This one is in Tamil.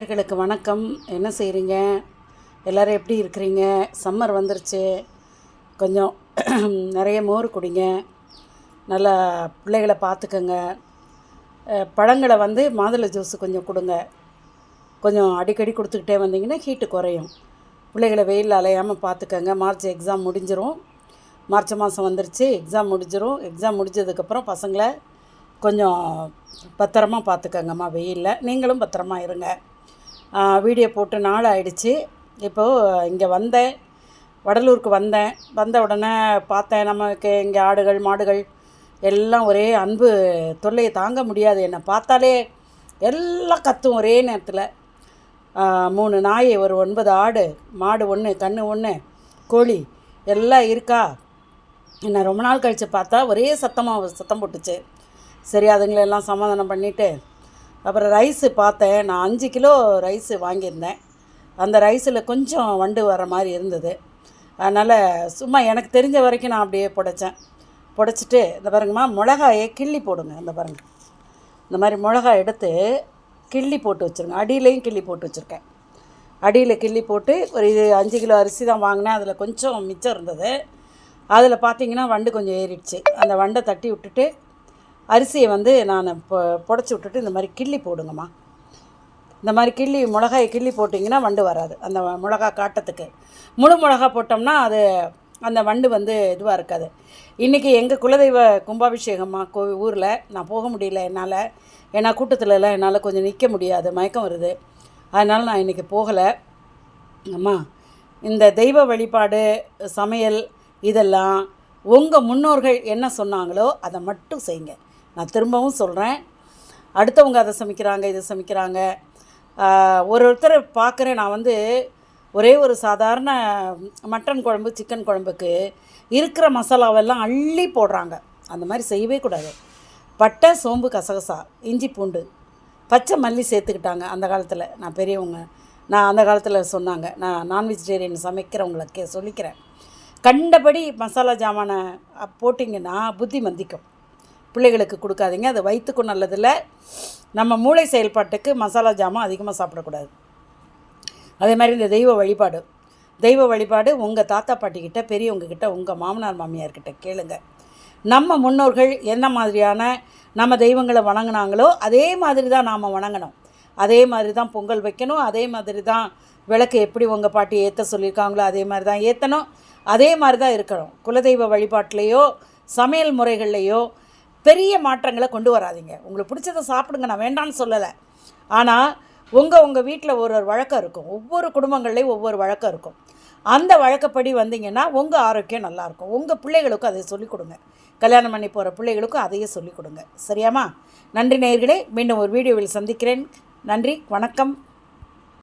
நேர்களுக்கு வணக்கம். என்ன செய்கிறீங்க எல்லோரும் எப்படி இருக்கிறீங்க? சம்மர் வந்துருச்சு. கொஞ்சம் நிறைய மோர் குடிங்க. நல்லா பிள்ளைகளை பார்த்துக்கோங்க. பழங்களை வந்து மாதுளை ஜூஸ் கொஞ்சம் கொடுங்க. கொஞ்சம் அடிக்கடி கொடுத்துக்கிட்டே வந்தீங்கன்னா ஹீட்டு குறையும். பிள்ளைகளை வெயிலில் அலையாமல் பார்த்துக்கோங்க. மார்ச் எக்ஸாம் முடிஞ்சிரும். மார்ச் மாதம் வந்துருச்சு. எக்ஸாம் முடிஞ்சிரும். எக்ஸாம் முடிஞ்சதுக்கப்புறம் பசங்களை கொஞ்சம் பத்திரமா பார்த்துக்கங்கம்மா வெயிலில். நீங்களும் பத்திரமா இருங்க. வீடியோ போட்டு நாள் ஆயிடுச்சு இப்போது இங்கே வந்தேன். வடலூருக்கு வந்தேன். வந்த உடனே பார்த்தேன் நமக்கு இங்கே ஆடுகள் மாடுகள் எல்லாம் ஒரே அன்பு தொல்லையை தாங்க முடியாது. என்னை பார்த்தாலே எல்லாம் கத்தும் ஒரே நேரத்தில். மூணு நாய் ஒரு ஒன்பது ஆடு மாடு ஒன்று கன்று ஒன்று கோழி எல்லாம் இருக்கா? என்னை ரொம்ப நாள் கழித்து பார்த்தா ஒரே சத்தமாக சத்தம் போட்டுச்சு. சரி அதுங்களெல்லாம் சமாதானம் பண்ணிவிட்டு அப்புறம் ரைஸு பார்த்தேன். நான் அஞ்சு கிலோ ரைஸு வாங்கியிருந்தேன். அந்த ரைஸில் கொஞ்சம் வண்டு வர மாதிரி இருந்தது. அதனால் சும்மா எனக்கு தெரிஞ்ச வரைக்கும் நான் அப்படியே புடைச்சேன். புடைச்சிட்டு இந்த பாருங்கம்மா மிளகாயை கிள்ளி போடுங்க இந்த பாருங்க. இந்த மாதிரி மிளகாய் எடுத்து கிள்ளி போட்டு வச்சுருங்க. அடியிலையும் கிள்ளி போட்டு வச்சுருக்கேன். அடியில் கிள்ளி போட்டு ஒரு இது அஞ்சு கிலோ அரிசி தான் வாங்கினேன். அதில் கொஞ்சம் மிச்சம் இருந்தது. அதில் பார்த்தீங்கன்னா வண்டு கொஞ்சம் ஏறிடுச்சு. அந்த வண்டை தட்டி விட்டுட்டு அரிசியை வந்து நான் பொ புடச்சி விட்டுட்டு இந்த மாதிரி கிள்ளி போடுங்கம்மா. இந்த மாதிரி கிள்ளி மிளகாயை கிள்ளி போட்டிங்கன்னா வண்டு வராது. அந்த மிளகா காட்டத்துக்கு. முழு மிளகா போட்டோம்னா அது அந்த வண்டு வந்து இதுவாக இருக்காது. இன்றைக்கி எங்கள் குலதெய்வ கும்பாபிஷேகம்மா கோ ஊரில் நான் போக முடியல என்னால். ஏன்னா கூட்டத்துல எல்லாம் என்னால் கொஞ்சம் நிற்க முடியாது. மயக்கம் வருது. அதனால் நான் இன்றைக்கி போகலை. அம்மா இந்த தெய்வ வழிபாடு சமையல் இதெல்லாம் உங்கள் முன்னோர்கள் என்ன சொன்னாங்களோ அதை மட்டும் செய்யுங்க. நான் திரும்பவும் சொல்கிறேன் அடுத்தவங்க அதை சமைக்கிறாங்க இதை சமைக்கிறாங்க. ஒரு ஒருத்தரை பார்க்குறேன் நான் வந்து ஒரே ஒரு சாதாரண மட்டன் குழம்பு சிக்கன் குழம்புக்கு இருக்கிற மசாலாவெல்லாம் அள்ளி போடுறாங்க. அந்த மாதிரி செய்யவே கூடாது. பட்டை சோம்பு கசகசா இஞ்சி பூண்டு பச்சை மல்லி சேர்த்துக்கிட்டாங்க அந்த காலத்தில். நான் பெரியவங்க. நான் அந்த காலத்தில் சொன்னாங்க. நான் நான் வெஜிடேரியன் சமைக்கிறவங்களுக்கு சொல்லிக்கிறேன். கண்டபடி மசாலா ஜாமானை போட்டிங்கன்னா புத்தி மந்திக்கும் பிள்ளைகளுக்கு கொடுக்காதீங்க. அது வயிற்றுக்கும் நல்லதில்ல. நம்ம மூளை செயல்பாட்டுக்கு மசாலா ஜாமான் அதிகமாக சாப்பிடக்கூடாது. அதே மாதிரி இந்த தெய்வ வழிபாடு. தெய்வ வழிபாடு உங்கள் தாத்தா பாட்டிக்கிட்ட பெரியவங்கக்கிட்ட உங்கள் மாமனார் மாமியார்கிட்ட கேளுங்க. நம்ம முன்னோர்கள் என்ன மாதிரியான நம்ம தெய்வங்களை வணங்கினாங்களோ அதே மாதிரி தான் நாம் வணங்கணும். அதே மாதிரி தான் பொங்கல் வைக்கணும். அதே மாதிரி தான் விளக்கு எப்படி உங்கள் பாட்டி ஏற்ற சொல்லியிருக்காங்களோ அதே மாதிரி தான் ஏற்றணும் அதே மாதிரி தான் இருக்கணும். குலதெய்வ வழிபாட்டிலேயோ சமையல் முறைகள்லையோ பெரிய மாற்றங்களை கொண்டு வராதீங்க. உங்களுக்கு பிடிச்சதை சாப்பிடுங்க நான் வேண்டாம்னு சொல்லலை. ஆனால் உங்கள் உங்கள் வீட்டில் ஒரு ஒரு வழக்கம் இருக்கும். ஒவ்வொரு குடும்பங்கள்லேயும் ஒவ்வொரு வழக்கம் இருக்கும். அந்த வழக்கப்படி வந்தீங்கன்னா உங்கள் ஆரோக்கியம் நல்லாயிருக்கும் உங்கள் பிள்ளைகளுக்கும் அதை சொல்லிக் கொடுங்க. கல்யாணம் பண்ணி போகிற பிள்ளைகளுக்கும் அதையே சொல்லிக் கொடுங்க. சரியாம்மா? நன்றி நேயர்களே மீண்டும் ஒரு வீடியோவில் சந்திக்கிறேன். நன்றி வணக்கம்.